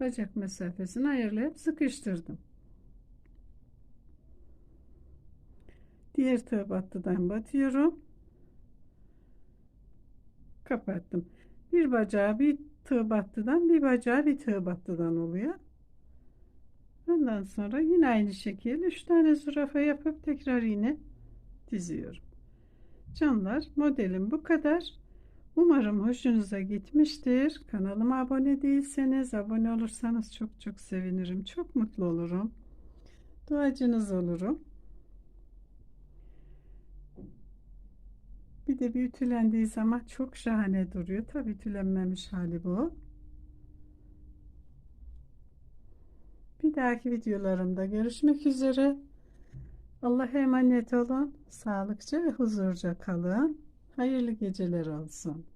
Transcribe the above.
bacak mesafesini ayarlayıp sıkıştırdım. Diğer tığ battıdan batıyorum. Kapattım. Bir bacağı bir tığ battıdan bir bacağı bir tığ battıdan oluyor. Ondan sonra yine aynı şekilde 3 tane zürafa yapıp tekrar yine diziyorum. Canlar modelim bu kadar. Umarım hoşunuza gitmiştir. Kanalıma abone değilseniz abone olursanız çok çok sevinirim. Çok mutlu olurum. Duacınız olurum. Bir de bir ütülendiği zaman çok şahane duruyor. Tabii ütülenmemiş hali bu. Bir dahaki videolarımda görüşmek üzere. Allah'a emanet olun. Sağlıkça ve huzurca kalın. Hayırlı geceler olsun.